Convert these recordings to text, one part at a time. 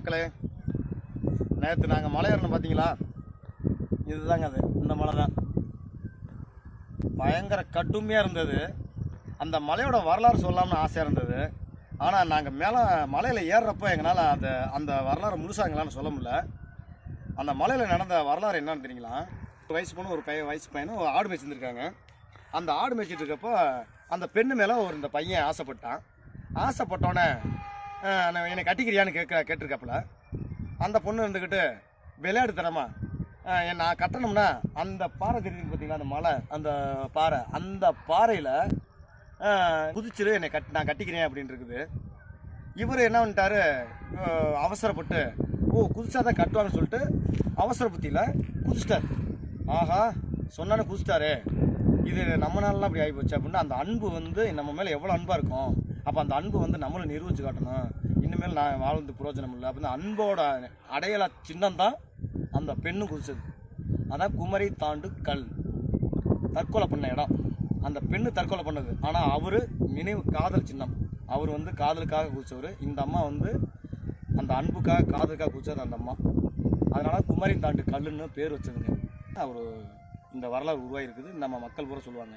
மக்களே நேற்று நாங்கள் மலை ஏறணும் பார்த்தீங்களா இதுதாங்க அது இந்த மலை தான். பயங்கர கடுமையாக இருந்தது. அந்த மலையோட வரலாறு சொல்லலாம்னு ஆசையாக இருந்தது. ஆனால் நாங்கள் மேலே மலையில் ஏறுறப்போ எங்களால் அந்த அந்த வரலாறு முழுசாக எங்களால் சொல்ல முடியல. அந்த மலையில் நடந்த வரலாறு என்னன்னு தெரியுங்களா? ஒரு வயசு பொண்ணு ஒரு பையன் வயசு பையனும் ஒரு ஆடு மேய்ச்சிருந்துருக்காங்க அந்த ஆடு மேய்ச்சிட்டு இருக்கப்போ அந்த பெண்ணு மேலே ஒரு இந்த பையன் ஆசைப்பட்டான். ஆசைப்பட்டோன்னே என்னை கட்டிக்கிறியான்னு கேட்க கேட்டிருக்காப்புல. அந்த பொண்ணு இருந்துக்கிட்டு விளையாடு தரமா நான் கட்டணும்னா அந்த பாறை தெரியுது பார்த்தீங்களா அந்த மலை அந்த பாறை. அந்த பாறையில் குதிச்சிரு என்னை கட் நான் கட்டிக்கிறேன் அப்படின்னு இருக்குது. இவர் என்ன பண்ணிட்டாரு அவசரப்பட்டு ஓ குதிச்சா தான் கட்டுவான்னு சொல்லிட்டு அவசர புத்தியில் குதிச்சிட்டார். ஆஹா சொன்னானே குதிச்சிட்டாரு. இது நம்ம நாளெலாம் அப்படி ஆகி போச்சு அப்படின்னா அந்த அன்பு வந்து நம்ம மேலே எவ்வளோ அன்பாக இருக்கும்? அப்போ அந்த அன்பு வந்து நம்மளை நிரூபிச்சு காட்டணும். இனிமேல் நான் வாழ்ந்து பிரயோஜனம் இல்லை. அப்படின்னு அன்போட அடையாள சின்னம் தான் அந்த பெண்ணு குறிச்சது அதான் குமரி தாண்டு கல். தற்கொலை பண்ண இடம். அந்த பெண்ணு தற்கொலை பண்ணது. ஆனால் அவர் நினைவு காதல் சின்னம். அவர் வந்து காதலுக்காக குதிச்சவர். இந்த அம்மா வந்து அந்த அன்புக்காக காதலுக்காக குதிச்சது அந்த அம்மா. அதனால் குமரி தாண்டு கல்லுன்னு பேர் வச்சதுங்க. அவர் இந்த வரலாறு உருவாகிருக்குது நம்ம மக்கள் பூரா சொல்லுவாங்க.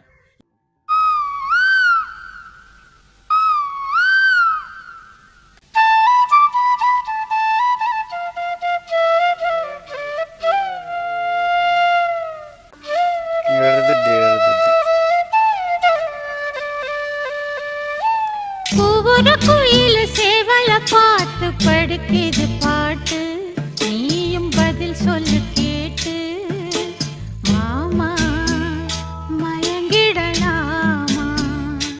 ஒவ்வொரு குயில சேவல பார்த்து படுக்குது பாட்டு. நீயும் பதில் சொல்லு